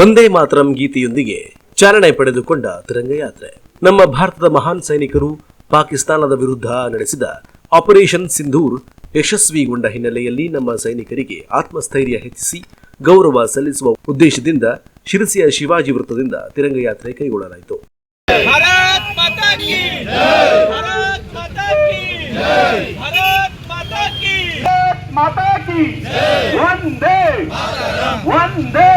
ಒಂದೇ ಮಾತರಂ ಗೀತೆಯೊಂದಿಗೆ ಚಾಲನೆ ಪಡೆದುಕೊಂಡ ತಿರಂಗಯಾತ್ರೆ. ನಮ್ಮ ಭಾರತದ ಮಹಾನ್ ಸೈನಿಕರು ಪಾಕಿಸ್ತಾನದ ವಿರುದ್ಧ ನಡೆಸಿದ ಆಪರೇಷನ್ ಸಿಂಧೂರ್ ಯಶಸ್ವಿಗೊಂಡ ಹಿನ್ನೆಲೆಯಲ್ಲಿ ನಮ್ಮ ಸೈನಿಕರಿಗೆ ಆತ್ಮಸ್ಥೈರ್ಯ ಹೆಚ್ಚಿಸಿ ಗೌರವ ಸಲ್ಲಿಸುವ ಉದ್ದೇಶದಿಂದ ಶಿರಸಿಯ ಶಿವಾಜಿ ವೃತ್ತದಿಂದ ತಿರಂಗಯಾತ್ರೆ ಕೈಗೊಳ್ಳಲಾಯಿತು. ಭಾರತ್ ಮಾತಾ ಕಿ ಜೈ! ಭಾರತ್ ಮಾತಾ ಕಿ ಜೈ! মাতা কি বন্দে বন্দে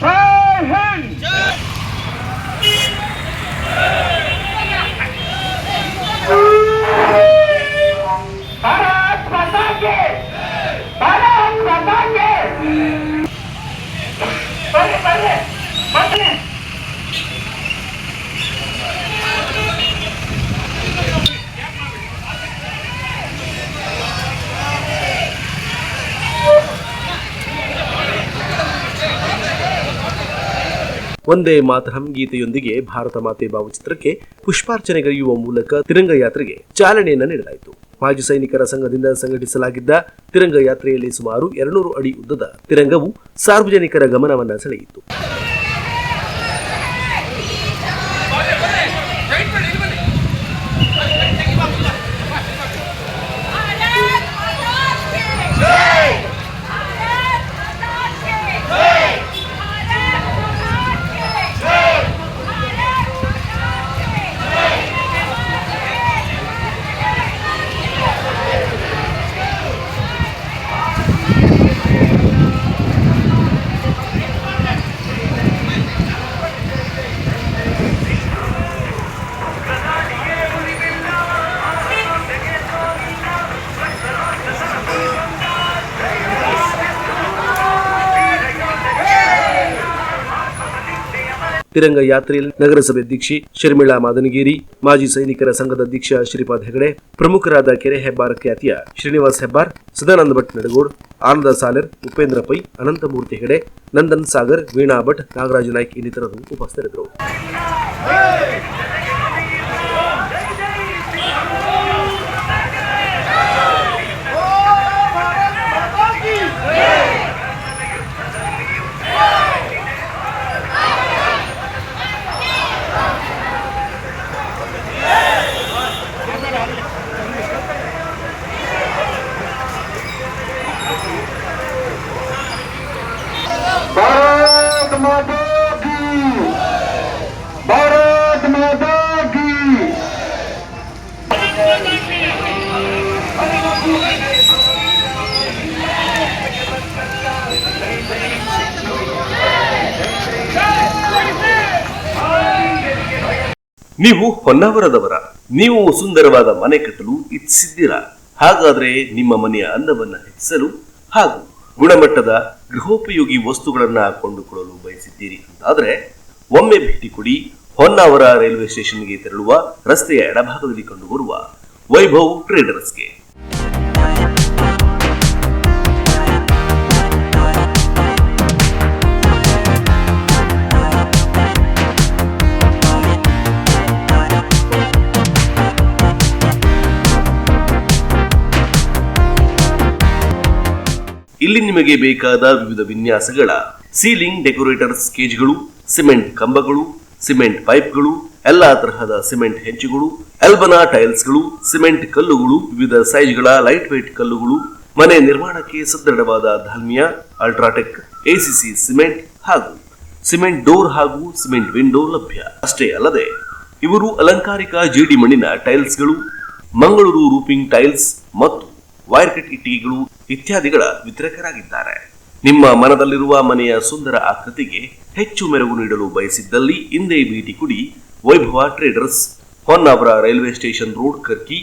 জয় হিন্দ ಒಂದೇ ಮಾತರಂ ಗೀತೆಯೊಂದಿಗೆ ಭಾರತ ಮಾತೆ ಭಾವಚಿತ್ರಕ್ಕೆ ಪುಷ್ಪಾರ್ಚನೆಗೈಯುವ ಮೂಲಕ ತಿರಂಗ ಯಾತ್ರೆಗೆ ಚಾಲನೆಯನ್ನು ನೀಡಲಾಯಿತು. ಮಾಜಿ ಸೈನಿಕರ ಸಂಘದಿಂದ ಸಂಘಟಿಸಲಾಗಿದ್ದ ತಿರಂಗ ಯಾತ್ರೆಯಲ್ಲಿ ಸುಮಾರು ಎರಡ್ನೂರು ಅಡಿ ಉದ್ದದ ತಿರಂಗವು ಸಾರ್ವಜನಿಕರ ಗಮನವನ್ನು ಸೆಳೆಯಿತು. ತಿರಂಗ ಯಾತ್ರೆಯಲ್ಲಿ ನಗರಸಭೆ ಅಧ್ಯಕ್ಷೆ ಶರ್ಮಿಳಾ ಮಾದನಗಿರಿ, ಮಾಜಿ ಸೈನಿಕರ ಸಂಘದ ಅಧ್ಯಕ್ಷ ಶ್ರೀಪಾದ್ ಹೆಗಡೆ, ಪ್ರಮುಖರಾದ ಕೆರೆ ಹೆಬ್ಬಾರ್ ಖ್ಯಾತಿಯ ಶ್ರೀನಿವಾಸ್ ಹೆಬ್ಬಾರ್, ಸದಾನಂದ ಭಟ್ ನಡಗೋಡ್, ಆನಂದ ಸಾಲರ್, ಉಪೇಂದ್ರ ಪೈ, ಅನಂತಮೂರ್ತಿ ಹೆಗಡೆ, ನಂದನ್ ಸಾಗರ್, ವೀಣಾ ಭಟ್, ನಾಗರಾಜ ನಾಯ್ಕ್ ಇನ್ನಿತರರು ಉಪಸ್ಥಿತರಿದ್ದರು. माता की भारत माता की ನೀವು ಹೊನ್ನಾವರದವರ ನೀವು ಸುಂದರವಾದ ಮನೆ ಕಟ್ಟಲು ಇಚ್ಛಿಸಿದ್ದೀರಾ ಹಾಗಾದ್ರೆ ನಿಮ್ಮ ಮನೆಯ ಅಂದವನ್ನ ಹೆಚ್ಚಿಸಲು ಹಾಗೂ ಗುಣಮಟ್ಟದ ಗೃಹೋಪಯೋಗಿ ವಸ್ತುಗಳನ್ನ ಕೊಂಡುಕೊಳ್ಳಲು ಬಯಸಿದ್ದೀರಿ ಅಂತಾದರೆ, ಒಮ್ಮೆ ಭೇಟಿ ಕೊಡಿ ಹೊನ್ನಾವರ ರೈಲ್ವೆ ಸ್ಟೇಷನ್ಗೆ ತೆರಳುವ ರಸ್ತೆಯ ಎಡಭಾಗದಲ್ಲಿ ಕಂಡುಬರುವ ವೈಭವ್ ಟ್ರೇಡರ್ಸ್ಗೆ. ಇಲ್ಲಿ ನಿಮಗೆ ಬೇಕಾದ ವಿವಿಧ ವಿನ್ಯಾಸಗಳ ಸೀಲಿಂಗ್ ಡೆಕೋರೇಟರ್ ಕೇಜ್ಗಳು, ಸಿಮೆಂಟ್ ಕಂಬಗಳು, ಸಿಮೆಂಟ್ ಪೈಪ್ಗಳು, ಎಲ್ಲಾ ತರಹದ ಸಿಮೆಂಟ್ ಹೆಂಚುಗಳು, ಎಲ್ಬನಾ ಟೈಲ್ಸ್ಗಳು, ಸಿಮೆಂಟ್ ಕಲ್ಲುಗಳು, ವಿವಿಧ ಸೈಜ್ಗಳ ಲೈಟ್ ವೈಟ್ ಕಲ್ಲುಗಳು, ಮನೆ ನಿರ್ಮಾಣಕ್ಕೆ ಸದೃಢವಾದ ಧಾಲ್ಮಿಯಾ ಅಲ್ಟ್ರಾಟೆಕ್ ಎಸಿಸಿ ಸಿಮೆಂಟ್ ಹಾಗೂ ಸಿಮೆಂಟ್ ಡೋರ್ ಹಾಗೂ ಸಿಮೆಂಟ್ ವಿಂಡೋ ಲಭ್ಯ. ಅಷ್ಟೇ ಅಲ್ಲದೆ, ಇವರು ಅಲಂಕಾರಿಕ ಜೇಡಿ ಮಣ್ಣಿನ ಟೈಲ್ಸ್ಗಳು, ಮಂಗಳೂರು ರೂಪಿಂಗ್ ಟೈಲ್ಸ್ ಮತ್ತು ವೈರ್ ಕಟ್ ಇಟ್ಟಿಗೆಗಳು ಇತ್ಯಾದಿಗಳ ವಿತರಕರಾಗಿದ್ದಾರೆ. ನಿಮ್ಮ ಮನದಲ್ಲಿರುವ ಮನೆಯ ಸುಂದರ ಆಕೃತಿಗೆ ಹೆಚ್ಚು ಮೆರುಗು ನೀಡಲು ಬಯಸಿದ್ದಲ್ಲಿ ಹಿಂದೆ ಭೇಟಿ ಕೊಡಿ Vaibhava traders, Honnavar railway station road, Karki,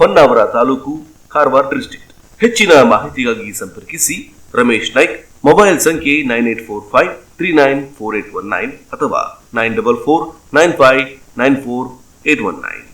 Honnavar taluk, Karwar district. ಹೆಚ್ಚಿನ ಮಾಹಿತಿಗಾಗಿ ಸಂಪರ್ಕಿಸಿ ರಮೇಶ್ ನಾಯ್ಕ್, ಮೊಬೈಲ್ ಸಂಖ್ಯೆ nine eight four five three nine four eight one nine ಅಥವಾ nine double four nine five nine four eight one nine.